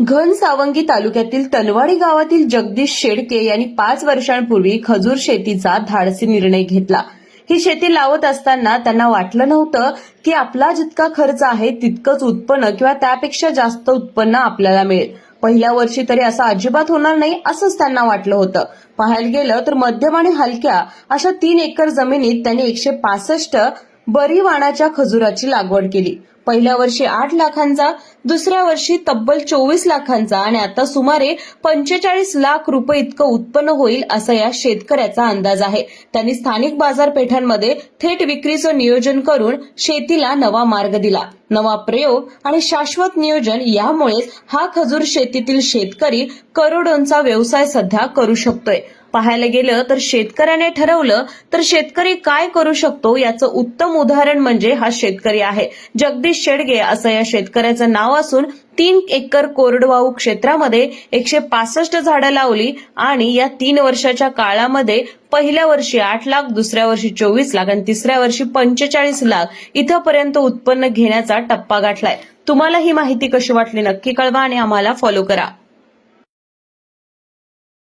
घन सावंगी तालुक्यातील तनवाडी गावातील जगदीश शेडके यांनी पाच वर्षांपूर्वी खजूर शेतीचा धाडसी निर्णय घेतला. ही शेती लावत असताना त्यांना वाटलं नव्हतं की आपला जितका खर्च आहे तितकंच उत्पन्न किंवा त्यापेक्षा जास्त उत्पन्न आपल्याला मिळेल. पहिल्या वर्षी तरी असं अजिबात होणार नाही असंच त्यांना वाटलं होतं. पाहायला गेलं तर मध्यम आणि हलक्या अशा तीन एकर जमिनीत त्यांनी एकशे पासष्ट बरी वाणाच्या खजुराची लागवड केली. पहिल्या वर्षी आठ लाखांचा दुसऱ्या वर्षी तब्बल चोवीस लाखांचा आणि आता सुमारे पंचेचाळीस लाख रुपये इतकं उत्पन्न होईल असा या शेतकऱ्याचा अंदाज आहे. त्यांनी स्थानिक बाजारपेठांमध्ये थेट विक्रीचं नियोजन करून शेतीला नवा मार्ग दिला. नवा प्रयोग आणि शाश्वत नियोजन यामुळेच हा खजूर शेतीतील शेतकरी करोडोंचा व्यवसाय सध्या करू शकतोय. पाहायला गेलं तर शेतकऱ्याने ठरवलं तर शेतकरी काय करू शकतो याचं उत्तम उदाहरण म्हणजे हा शेतकरी आहे. जगदीश शेडगे असं या शेतकऱ्याचं नाव असून तीन एकर कोरडवाहू क्षेत्रामध्ये एकशे पासष्ट झाडं लावली आणि या तीन वर्षाच्या काळामध्ये पहिल्या वर्षी आठ लाख दुसऱ्या वर्षी चोवीस लाख आणि तिसऱ्या वर्षी पंचेचाळीस लाख इथंपर्यंत उत्पन्न घेण्याचा टप्पा गाठलाय. तुम्हाला ही माहिती कशी वाटली नक्की कळवा आणि आम्हाला फॉलो करा.